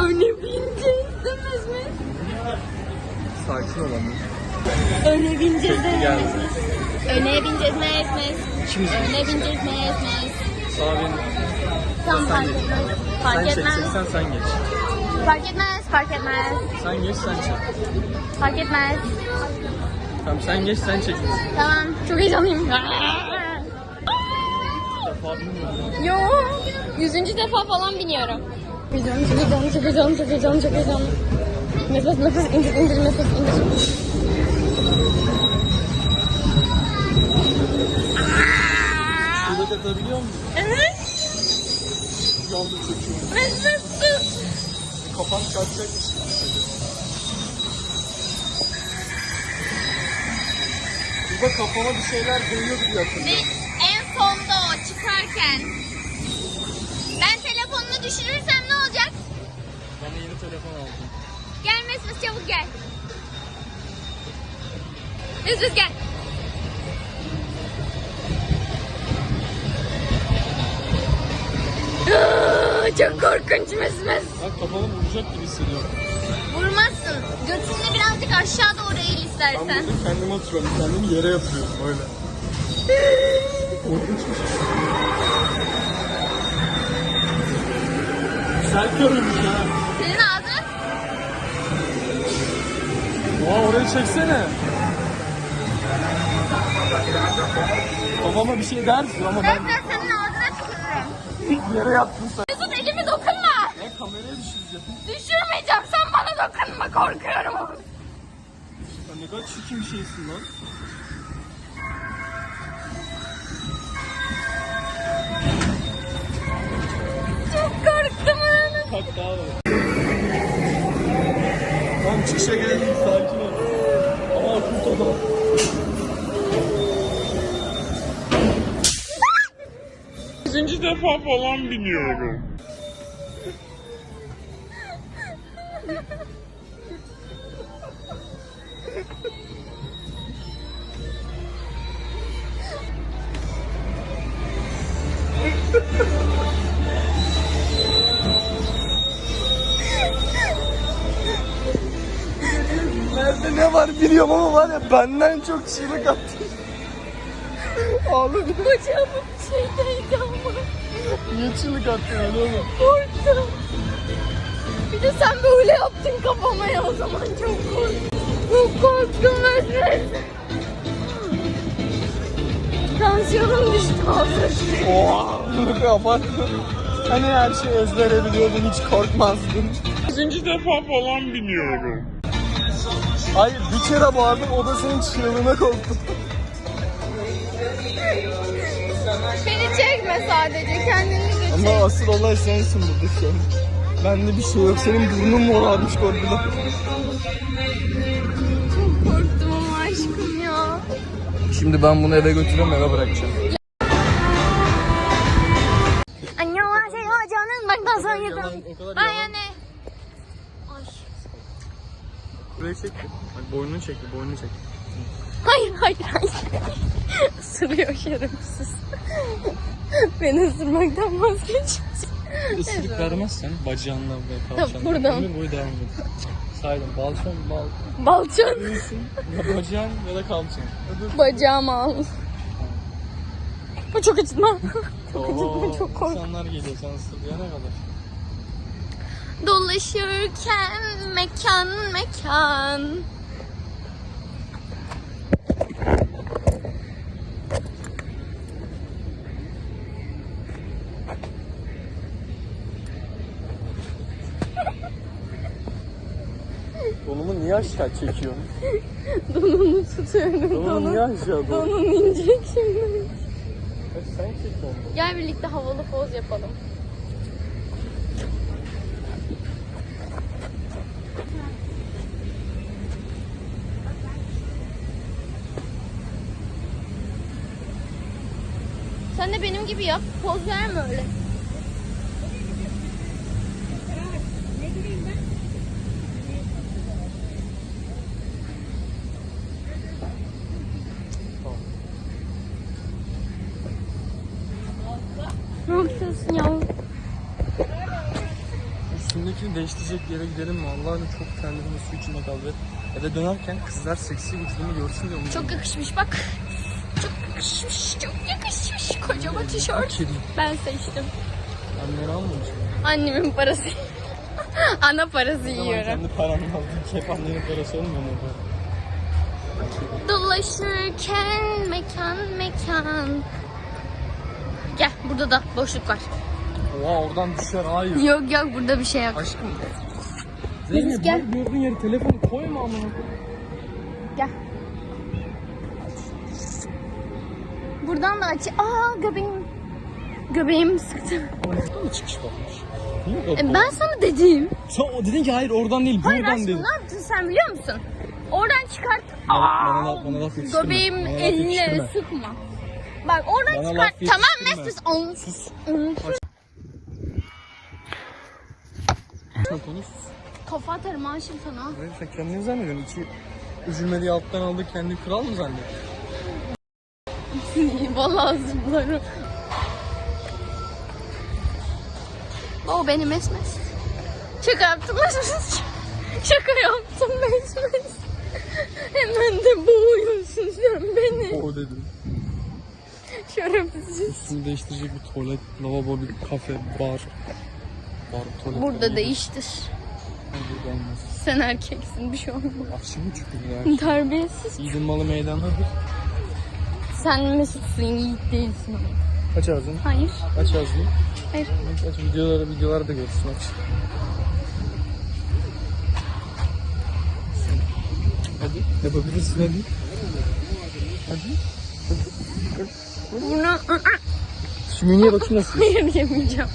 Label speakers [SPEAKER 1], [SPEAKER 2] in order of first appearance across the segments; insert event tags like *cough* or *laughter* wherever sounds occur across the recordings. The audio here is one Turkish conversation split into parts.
[SPEAKER 1] Öne bineceğiz demez mi?
[SPEAKER 2] Sakin olalım.
[SPEAKER 1] Öne bineceğiz demez mi? Öne bineceğiz mez.
[SPEAKER 2] İkimiz.
[SPEAKER 1] Öne bineceğiz mez.
[SPEAKER 2] Sağ benim.
[SPEAKER 1] Tam fark etmez.
[SPEAKER 2] Sen
[SPEAKER 1] Fark etmez.
[SPEAKER 2] çekeceksen sen geç.
[SPEAKER 1] Fark etmez. Fark etmez.
[SPEAKER 2] Sen geç sen çek.
[SPEAKER 1] Fark etmez.
[SPEAKER 2] Tamam sen geç sen çek.
[SPEAKER 1] Tamam. Çok heyecanlıyım.
[SPEAKER 2] Defa bilmiyorum.
[SPEAKER 1] Yo. Yüzüncü defa falan biniyorum. Heyecanlı, çok heyecanlı, çok heyecanlı, çok heyecanlı, çok heyecanlı. Nefes, nefes, indir, indir, nefes, indir.
[SPEAKER 2] Şurada katabiliyor musun?
[SPEAKER 1] Evet.
[SPEAKER 2] Yolda çocuğum.
[SPEAKER 1] Nefes.
[SPEAKER 2] Kafam kaçacak. Burada kafama bir şeyler gibi
[SPEAKER 1] Ve
[SPEAKER 2] hatırlıyorum.
[SPEAKER 1] en sonda o çıkarken. Ben telefonunu düşürürsem
[SPEAKER 2] Bana yeni telefon aldım.
[SPEAKER 1] Gel Mesut çabuk gel. Mesut gel. Çok korkunç Mesut.
[SPEAKER 2] Bak kafama vuracak gibi hissediyorum.
[SPEAKER 1] Vurmazsın. Götünü birazcık aşağı doğru eğil
[SPEAKER 2] Ben
[SPEAKER 1] istersen.
[SPEAKER 2] burada kendime oturuyorum. Kendimi yere yatırıyorum böyle. Korkunçmuş. *laughs* Güzel körüymüş ha.
[SPEAKER 1] Senin ağzın
[SPEAKER 2] Oha orayı çeksene. Kafama bir şey dersin ama ben
[SPEAKER 1] ben senin ağzına tükürürüm. *laughs*
[SPEAKER 2] yere yattım sen.
[SPEAKER 1] Mesut elimi dokunma.
[SPEAKER 2] Ya kameraya düşüreceğim.
[SPEAKER 1] Düşürmeyeceğim. Sen bana dokunma. Korkuyorum.
[SPEAKER 2] Ya ne kadar çirkin bir şeysin lan.
[SPEAKER 1] Çok korktum.
[SPEAKER 2] Kalk daha. Tamam çıkışa geldim sakin ol. Ama akıl adam.
[SPEAKER 3] Üçüncü defa falan biniyorum.
[SPEAKER 2] Var biliyorum ama var ya benden çok çığlık attı. Ağladım.
[SPEAKER 1] Bacağımın şeydeydi ama.
[SPEAKER 2] Niye çığlık attın öyle oğlum?
[SPEAKER 1] Korktum. Bir de sen böyle yaptın kafama ya o zaman çok korktum. Çok korktum Mesut. Tansiyonum düştü ağzına.
[SPEAKER 2] Oha. Abarttın. Hani her şeyi ezbere biliyordun hiç korkmazdın.
[SPEAKER 3] Üçüncü defa falan biniyorum.
[SPEAKER 2] Hayır bir kere bağırdım o da senin çığlığına korktu.
[SPEAKER 1] Beni çekme sadece kendini de
[SPEAKER 2] Ama asıl olay sensin burada şu an. Bende bir şey yok. Senin burnun morarmış korkudan.
[SPEAKER 1] Çok korktum ama aşkım ya.
[SPEAKER 2] Şimdi ben bunu eve götürüyorum eve bırakacağım.
[SPEAKER 1] Annyeonghaseyo canım. Bak nasıl yedim.
[SPEAKER 2] o
[SPEAKER 1] Ben
[SPEAKER 2] Burayı çekti. Bak boynunu çekti boynunu çekti.
[SPEAKER 1] Hayır hayır hayır. Isırıyor şerefsiz. Beni ısırmaktan vazgeç.
[SPEAKER 2] Isırık vermezsen bacağınla ve kalçanla.
[SPEAKER 1] buradan.
[SPEAKER 2] ömür boyu devam edin. Saydım balçon bal.
[SPEAKER 1] Balçon.
[SPEAKER 2] Ya bacağın ya da kalçan. Öbür
[SPEAKER 1] Bacağımı al. Bu *laughs* çok acıtma.
[SPEAKER 2] Oo,
[SPEAKER 1] çok korktum.
[SPEAKER 2] İnsanlar geliyor sen ısırıya ne kadar.
[SPEAKER 1] Dolaşırken mekan mekan.
[SPEAKER 2] Donumu niye aşağı çekiyorsun?
[SPEAKER 1] Donunu tutuyorum.
[SPEAKER 2] Donumu niye
[SPEAKER 1] Donun,
[SPEAKER 2] aşağı doğru?
[SPEAKER 1] donun inecek şimdi.
[SPEAKER 2] Sen çek onu.
[SPEAKER 1] Gel birlikte havalı poz yapalım. Sen de benim gibi yap. Poz verme öyle. Ne yapıyorsun ya?
[SPEAKER 2] Üstünde Üstündekini değiştirecek yere gidelim mi? Allah'ım çok kendimi su içinde kaldı. Eve dönerken kızlar seksi vücudumu görsün diye
[SPEAKER 1] Çok yakışmış bak. Yakışmış. Çok yakışmış. Kocaman tişört.
[SPEAKER 2] Kedi.
[SPEAKER 1] Ben seçtim.
[SPEAKER 2] Anneni almamış.
[SPEAKER 1] Annemin parası. *laughs* Ana parası
[SPEAKER 2] Ama
[SPEAKER 1] yiyorum.
[SPEAKER 2] kendi paranı aldın. Hep annenin parası olmuyor mu?
[SPEAKER 1] Dolaşırken mekan mekan. Gel burada da boşluk var.
[SPEAKER 2] Oha oradan düşer. Hayır.
[SPEAKER 1] Yok yok burada bir şey yok.
[SPEAKER 2] Aşkım. Zeynep
[SPEAKER 1] gel.
[SPEAKER 2] bu gördüğün yere telefonu koyma ama.
[SPEAKER 1] Gel. Buradan da aç. Aa göbeğim. Göbeğim sıktı.
[SPEAKER 2] Oradan mı çıkış varmış?
[SPEAKER 1] E, ben sana dedim.
[SPEAKER 2] Sen o dedin ki hayır oradan değil
[SPEAKER 1] Hayır
[SPEAKER 2] buradan
[SPEAKER 1] aşkım
[SPEAKER 2] dedin.
[SPEAKER 1] ne yaptın sen biliyor musun? Oradan çıkart.
[SPEAKER 2] Bana,
[SPEAKER 1] Aa,
[SPEAKER 2] bana, laf- bana laf yetiştirme.
[SPEAKER 1] Göbeğim
[SPEAKER 2] Bana laf
[SPEAKER 1] eline
[SPEAKER 2] yetiştirme.
[SPEAKER 1] sıkma. Bak oradan
[SPEAKER 2] Bana
[SPEAKER 1] çıkart.
[SPEAKER 2] laf
[SPEAKER 1] Tamam
[SPEAKER 2] yetiştirme.
[SPEAKER 1] Mesut. Onu
[SPEAKER 2] Sus. Sen konuş.
[SPEAKER 1] Kafa atarım aşım sana.
[SPEAKER 2] Hayır, sen kendini zannediyorsun. İçi üzülme diye alttan aldı kendi kral mı zannediyorsun?
[SPEAKER 1] Vallahi zıplarım. O benim esmes. Şaka yaptım esmes. Şaka yaptım esmes. Hemen de boğuyorsun sen beni.
[SPEAKER 2] O dedim.
[SPEAKER 1] Şerefsiz.
[SPEAKER 2] Üstünü değiştirecek bir tuvalet, lavabo, bir kafe, bar. Bar, tuvalet.
[SPEAKER 1] Burada
[SPEAKER 2] falan.
[SPEAKER 1] değiştir.
[SPEAKER 2] Burada olmaz.
[SPEAKER 1] Sen erkeksin bir şey olmaz.
[SPEAKER 2] Akşam mı çıkıyor ya?
[SPEAKER 1] Terbiyesiz.
[SPEAKER 2] Yiğidin malı meydandadır.
[SPEAKER 1] Sen Mesut'sun yiğit değilsin.
[SPEAKER 2] Aç ağzını.
[SPEAKER 1] Hayır.
[SPEAKER 2] Aç ağzını.
[SPEAKER 1] Hayır.
[SPEAKER 2] Aç, aç videoları, videoları da görsün aç. Hadi yapabilirsin hadi. Hadi.
[SPEAKER 1] Bunu
[SPEAKER 2] Şu menüye bakayım nasıl.
[SPEAKER 1] hayır yemeyeceğim.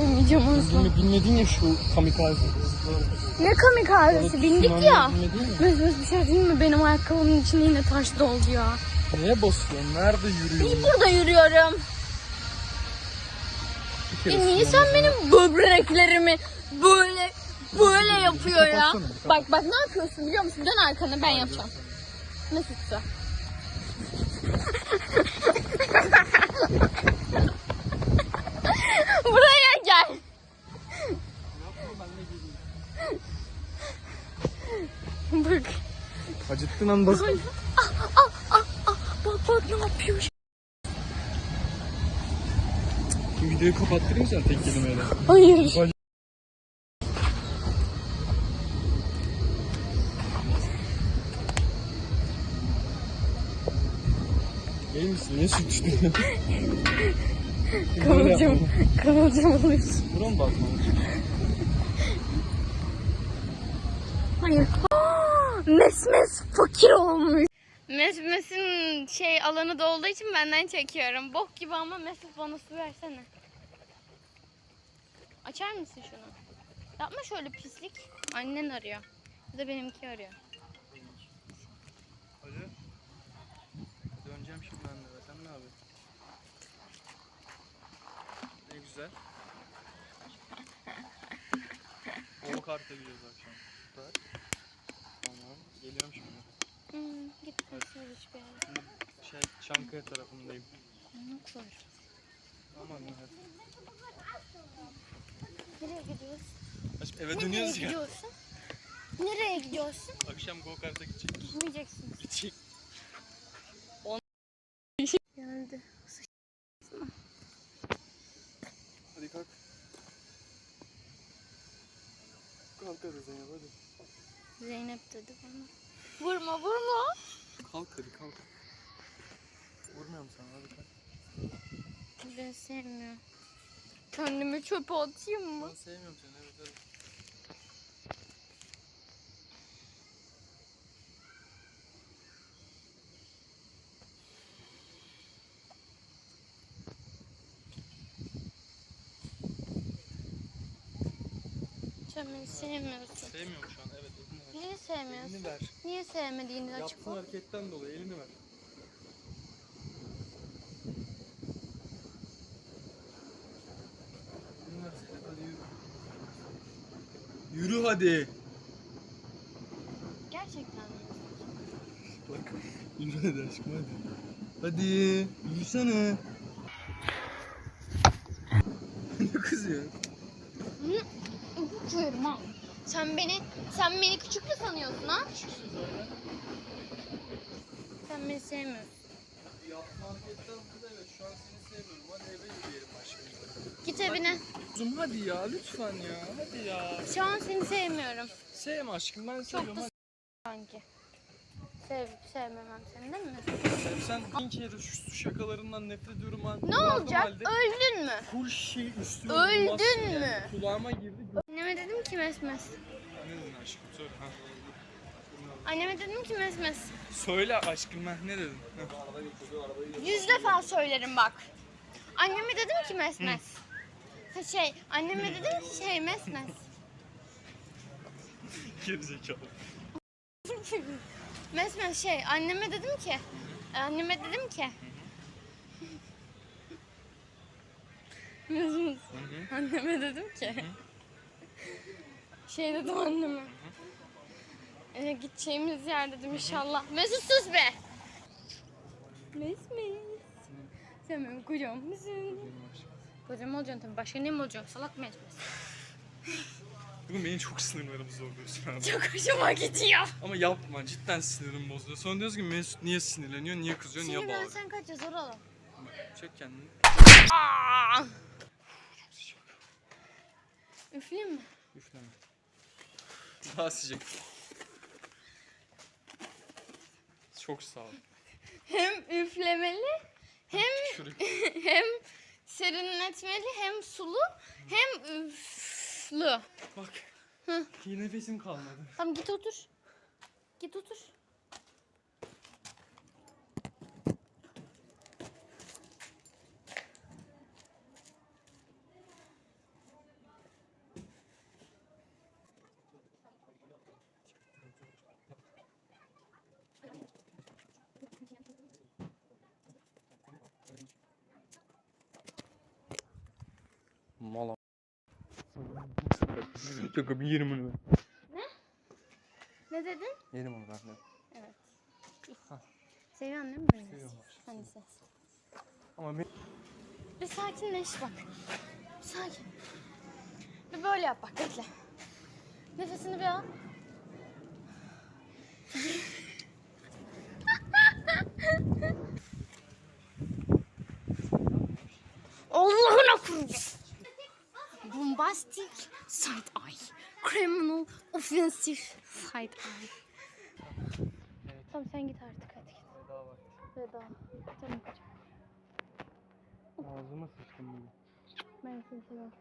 [SPEAKER 1] Yemeyeceğim asla.
[SPEAKER 2] Bilme, bilmedin ya şu kamikaze.
[SPEAKER 1] Ne kamikazesi bindik ya.
[SPEAKER 2] Mi?
[SPEAKER 1] Mesut bir şey diyeyim mi? Benim ayakkabımın içinde yine taş doldu ya.
[SPEAKER 2] Neye basıyorsun? Nerede yürüyorsun?
[SPEAKER 1] Burada yürüyorum.
[SPEAKER 2] Kere
[SPEAKER 1] E niye sen benim böbreklerimi böyle böyle yapıyor ya?
[SPEAKER 2] kapatsana, kapat.
[SPEAKER 1] Bak bak ne yapıyorsun biliyor musun? Dön arkana ben yapacağım. Mesut'sa. *laughs* Buraya gel. Bak.
[SPEAKER 2] Acıttın an bas.
[SPEAKER 1] Bak bak ne yapıyor.
[SPEAKER 2] Bu videoyu kapattırayım sen tek kelimeyle.
[SPEAKER 1] Hayır.
[SPEAKER 2] İyi misin? Niye sürtüştün? *laughs*
[SPEAKER 1] Kıvılcım, kıvılcım alıyorsun.
[SPEAKER 2] Buna mı bakmamış?
[SPEAKER 1] Hayır. Mesmes fakir olmuş. Mesmes'in şey alanı dolduğu için benden çekiyorum. Bok gibi ama Mesut bana su versene. Açar mısın şunu? Yapma şöyle pislik. Annen arıyor. Ya da benimki arıyor.
[SPEAKER 2] Hadi. Döneceğim şimdi ben de. Sen ne yapıyorsun? Ne güzel. *laughs* O karta gidiyoruz akşam. Süper. Geliyorum şimdi.
[SPEAKER 1] Hmm, git konuşuruz hiçbir yere.
[SPEAKER 2] Şimdi şey Çankaya tarafındayım.
[SPEAKER 1] Nasıl var?
[SPEAKER 2] Aman ne hadi.
[SPEAKER 1] Nereye gidiyorsun?
[SPEAKER 2] Aşkım eve
[SPEAKER 1] Nereye
[SPEAKER 2] dönüyoruz ya.
[SPEAKER 1] gidiyorsun? Nereye gidiyorsun?
[SPEAKER 2] Akşam go kart'a gidecek.
[SPEAKER 1] Gitmeyeceksin.
[SPEAKER 2] Gidecek.
[SPEAKER 1] Geldi.
[SPEAKER 2] Hadi kalk. Kalk hadi Zeynep hadi.
[SPEAKER 1] Zeynep dedi bana. Vurma vurma.
[SPEAKER 2] Kalk hadi kalk. Vurmuyorum sana hadi kalk.
[SPEAKER 1] Ben sevmiyorum. Kendimi çöpe atayım mı?
[SPEAKER 2] Ben sevmiyorum seni evet hadi.
[SPEAKER 1] Sen beni sevmiyorsun.
[SPEAKER 2] Sevmiyorum şu an.
[SPEAKER 1] Niye sevmiyorsun?
[SPEAKER 2] Elini ver.
[SPEAKER 1] Niye sevmediğini
[SPEAKER 2] Yaptığın
[SPEAKER 1] ol.
[SPEAKER 2] hareketten dolayı elini ver. Elini ver Zeynep hadi yürü. Yürü hadi.
[SPEAKER 1] Gerçekten mi?
[SPEAKER 2] Bak yürü hadi aşkım hadi. Hadi yürüsene. *laughs* ne kızıyor?
[SPEAKER 1] Hı, koyarım ha. Sen beni sen beni küçük mü sanıyorsun ha? Sen beni sevmiyorsun. Git evine.
[SPEAKER 2] Kuzum hadi ya lütfen ya. Hadi ya.
[SPEAKER 1] Şu an seni sevmiyorum.
[SPEAKER 2] Sevme aşkım ben
[SPEAKER 1] Çok
[SPEAKER 2] seviyorum.
[SPEAKER 1] da
[SPEAKER 2] Hadi.
[SPEAKER 1] sanki. Sevip sevmemem seni değil mi?
[SPEAKER 2] Sev. Sen bin kere şu şakalarından nefret ediyorum. ha.
[SPEAKER 1] Ne olacak?
[SPEAKER 2] halde
[SPEAKER 1] Öldün mü?
[SPEAKER 2] Full şey üstüne
[SPEAKER 1] Öldün
[SPEAKER 2] vurmazsın
[SPEAKER 1] mü?
[SPEAKER 2] Yani. Kulağıma girdi.
[SPEAKER 1] Anneme dedim ki mesmes.
[SPEAKER 2] Ne dedin aşkım söyle. Ha.
[SPEAKER 1] Anneme dedim ki mesmes.
[SPEAKER 2] Söyle aşkım ben ne dedin? Ha.
[SPEAKER 1] Yüz defa söylerim bak. Anneme dedim ki mesmes. Ha şey, anneme dedim ki şey mesmes.
[SPEAKER 2] Gerizekalı. *laughs*
[SPEAKER 1] mesmes şey, anneme dedim ki. Anneme dedim ki.
[SPEAKER 2] Hı.
[SPEAKER 1] Anneme dedim ki. Şey dedim anneme. Ee, gideceğimiz yer dedim inşallah. Mesut sus be. Mesmes. Sen benim kocam mısın? Kocam olacaksın tabii. Başka ne mi olacaksın? Salak mesmes.
[SPEAKER 2] Bugün beni çok sınırlarımı zorluyorsun abi.
[SPEAKER 1] Çok hoşuma gidiyor.
[SPEAKER 2] Ama yapma cidden sinirim bozuluyor. Sonra diyorsun ki Mesut niye sinirleniyor, niye kızıyor, niye
[SPEAKER 1] Şimdi ben
[SPEAKER 2] bağırıyor.
[SPEAKER 1] sen kaç yaz oralım.
[SPEAKER 2] Çek kendini.
[SPEAKER 1] Aa! Üfleyeyim mi?
[SPEAKER 2] Üfleme. Daha sıcak. Çok sağ ol.
[SPEAKER 1] Hem üflemeli hem *laughs* hem serinletmeli hem sulu hem üflü.
[SPEAKER 2] Bak.
[SPEAKER 1] Hı.
[SPEAKER 2] Nefesim kalmadı.
[SPEAKER 1] Tamam git otur. Git otur.
[SPEAKER 2] Yok abi yerim onu ben.
[SPEAKER 1] Ne dedin?
[SPEAKER 2] Yerim onu ben de.
[SPEAKER 1] Evet. Seviyorsun değil mi beni?
[SPEAKER 2] Seviyorum.
[SPEAKER 1] Hani ses.
[SPEAKER 2] Ama ben...
[SPEAKER 1] Bir sakinleş bak. Bir sakin. Bir böyle yap bak bekle. Nefesini bir al. *laughs* Allah'ına kurban. Bombastic side eye. Criminal offensive side eye. Tamam sen git artık hadi git.
[SPEAKER 2] Daha var.
[SPEAKER 1] Veda. Tamam.
[SPEAKER 2] Ağzıma sıçtım bunu.
[SPEAKER 1] Ben seni seviyorum.